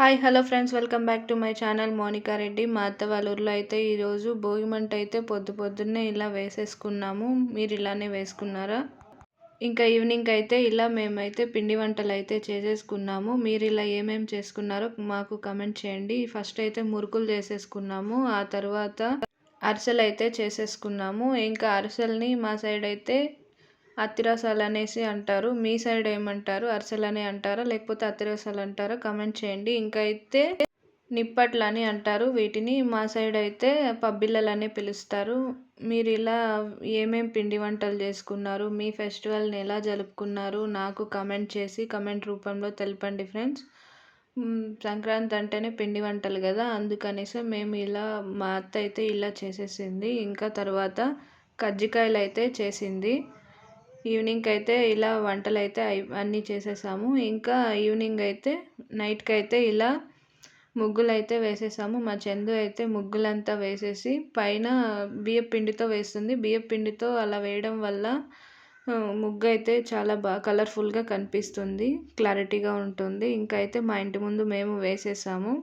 Hi hello friends welcome back to my channel Monica Reddy. మా అత్త వాళ్ళ ఊర్లో అయితే ఈరోజు భోగి మంట అయితే పొద్దు పొద్దున్నే ఇలా వేసేసుకున్నాము. మీరు ఇలానే వేసుకున్నారా? ఇంకా ఈవినింగ్ అయితే ఇలా మేమైతే పిండి వంటలు అయితే చేసేసుకున్నాము. మీరు ఇలా ఏమేమి చేసుకున్నారో మాకు కమెంట్ చేయండి. ఫస్ట్ అయితే మురుకులు చేసేసుకున్నాము. ఆ తర్వాత అరిసెలు అయితే చేసేసుకున్నాము. ఇంకా అరిసెల్ని మా సైడ్ అయితే అత్తిరసాలు అనేసి అంటారు. మీ సైడ్ ఏమంటారు? అరిసెలు అని అంటారా? లేకపోతే అత్తిరసాలు అంటారా? కమెంట్ చేయండి. ఇంకా అయితే నిప్పట్లు అని అంటారు. వీటిని మా సైడ్ అయితే పబ్బిళ్ళలు అని పిలుస్తారు. మీరు ఇలా ఏమేం పిండి వంటలు చేసుకున్నారు? మీ ఫెస్టివల్ని ఎలా జరుపుకున్నారు? నాకు కమెంట్ చేసి కమెంట్ రూపంలో తెలపండి ఫ్రెండ్స్. సంక్రాంతి అంటేనే పిండి వంటలు కదా. అందుకనేసి మేము ఇలా మా అత్త అయితే ఇలా చేసేసింది. ఇంకా తర్వాత కజ్జికాయలు అయితే చేసింది. ఈవినింగ్కి అయితే ఇలా వంటలు అయితే అన్నీ చేసేసాము. ఇంకా ఈవినింగ్ అయితే నైట్కి అయితే ఇలా ముగ్గులు అయితే వేసేసాము. మా చందు అయితే ముగ్గులంతా వేసేసి పైన బియ్యం పిండితో వేస్తుంది. బియ్యం పిండితో అలా వేయడం వల్ల ముగ్గు అయితే చాలా బాగా కలర్ఫుల్గా కనిపిస్తుంది. క్లారిటీగా ఉంటుంది. ఇంకా అయితే మా ఇంటి ముందు మేము వేసేసాము.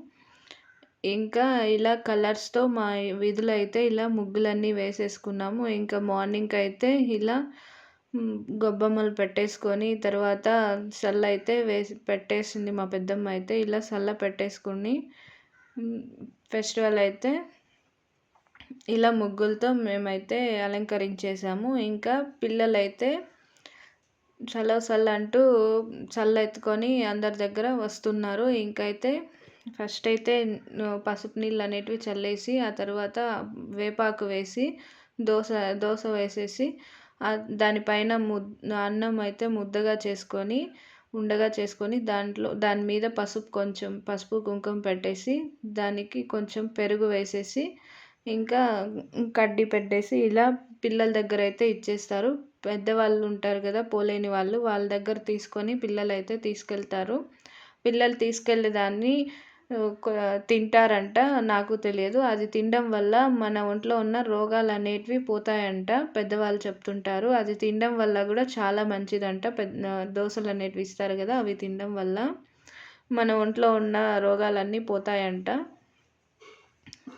ఇంకా ఇలా కలర్స్తో మా వీధులు అయితే ఇలా ముగ్గులన్నీ వేసేసుకున్నాము. ఇంకా మార్నింగ్ అయితే ఇలా గొబ్బమ్మలు పెట్టేసుకొని తర్వాత సల్ల అయితే వేసి పెట్టేసింది మా పెద్దమ్మ అయితే. ఇలా సల్ల పెట్టేసుకుని ఫెస్టివల్ అయితే ఇలా ముగ్గులతో మేమైతే అలంకరించేసాము. ఇంకా పిల్లలైతే చల్ల చల్ల అంటూ చల్ల ఎత్తుకొని అందరి దగ్గర వస్తున్నారు. ఇంకైతే ఫస్ట్ అయితే పసుపు నీళ్ళు అనేటివి చల్లేసి ఆ తర్వాత వేపాకు వేసి దోశ దోశ వేసేసి దానిపైన ము అన్నం అయితే ముద్దగా చేసుకొని ఉండగా చేసుకొని దాంట్లో దాని మీద పసుపు కొంచెం పసుపు కుంకుమ పెట్టేసి దానికి కొంచెం పెరుగు వేసేసి ఇంకా కడ్డీ పెట్టేసి ఇలా పిల్లల దగ్గర అయితే ఇచ్చేస్తారు. పెద్దవాళ్ళు ఉంటారు కదా పోలేని వాళ్ళు వాళ్ళ దగ్గర తీసుకొని పిల్లలు అయితే తీసుకెళ్తారు. పిల్లలు తీసుకెళ్ళే దాన్ని తింటారంట. నాకు తెలియదు. అది తినడం వల్ల మన ఒంట్లో ఉన్న రోగాలు అనేటివి పోతాయంట. పెద్దవాళ్ళు చెప్తుంటారు. అది తినడం వల్ల కూడా చాలా మంచిదంట. పెద్ద దోశలు అనేటివి ఇస్తారు కదా అవి తినడం వల్ల మన ఒంట్లో ఉన్న రోగాలన్నీ పోతాయంట.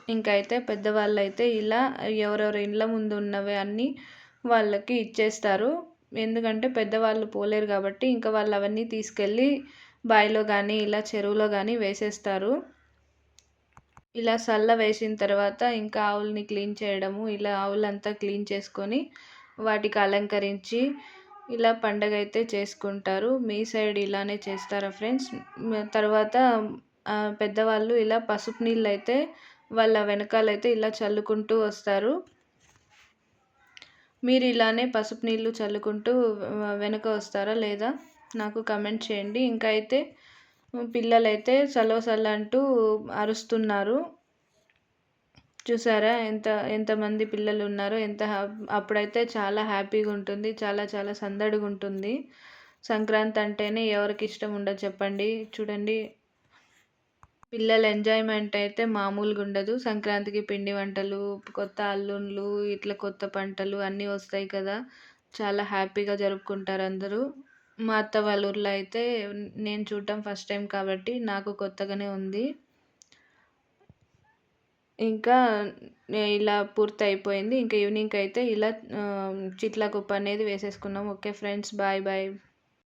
ఇంకైతే పెద్దవాళ్ళు అయితే ఇలా ఎవరెవరి ఇండ్ల ముందు ఉన్నవి అన్నీ వాళ్ళకి ఇచ్చేస్తారు. ఎందుకంటే పెద్దవాళ్ళు పోలేరు కాబట్టి ఇంకా వాళ్ళు అవన్నీ తీసుకెళ్ళి బావిలో కానీ ఇలా చెరువులో కానీ వేసేస్తారు. ఇలా సల్ల వేసిన తర్వాత ఇంకా ఆవుల్ని క్లీన్ చేయడము ఇలా ఆవులంతా క్లీన్ చేసుకొని వాటికి అలంకరించి ఇలా పండగ అయితే చేసుకుంటారు. మీ సైడ్ ఇలానే చేస్తారా ఫ్రెండ్స్? తర్వాత పెద్దవాళ్ళు ఇలా పసుపు నీళ్ళు అయితే వాళ్ళ వెనకాలైతే ఇలా చల్లుకుంటూ వస్తారు. మీరు ఇలానే పసుపు నీళ్ళు చల్లుకుంటూ వెనక వస్తారా లేదా? నాకు కమెంట్ చేయండి. ఇంకా అయితే పిల్లలైతే సలో సల్ల అంటూ అరుస్తున్నారు. చూసారా ఎంత ఎంతమంది పిల్లలు ఉన్నారో ఎంత అప్పుడైతే చాలా హ్యాపీగా ఉంటుంది. చాలా చాలా సందడిగా ఉంటుంది. సంక్రాంతి అంటేనే ఎవరికి ఇష్టం ఉండదు చెప్పండి. చూడండి. పిల్లల ఎంజాయ్మెంట్ అయితే మామూలుగా ఉండదు. సంక్రాంతికి పిండి వంటలు కొత్త అల్లుళ్ళు ఇట్లా కొత్త పంటలు అన్నీ వస్తాయి కదా. చాలా హ్యాపీగా జరుపుకుంటారు అందరూ. మా అత్త వాళ్ళ ఊర్లో అయితే నేను చూడటం ఫస్ట్ టైం కాబట్టి నాకు కొత్తగానే ఉంది. ఇంకా ఇలా పూర్తి అయిపోయింది. ఇంకా ఈవినింగ్కి అయితే ఇలా చిట్ల కుప్ప అనేది వేసేసుకున్నాం. Okay friends bye bye.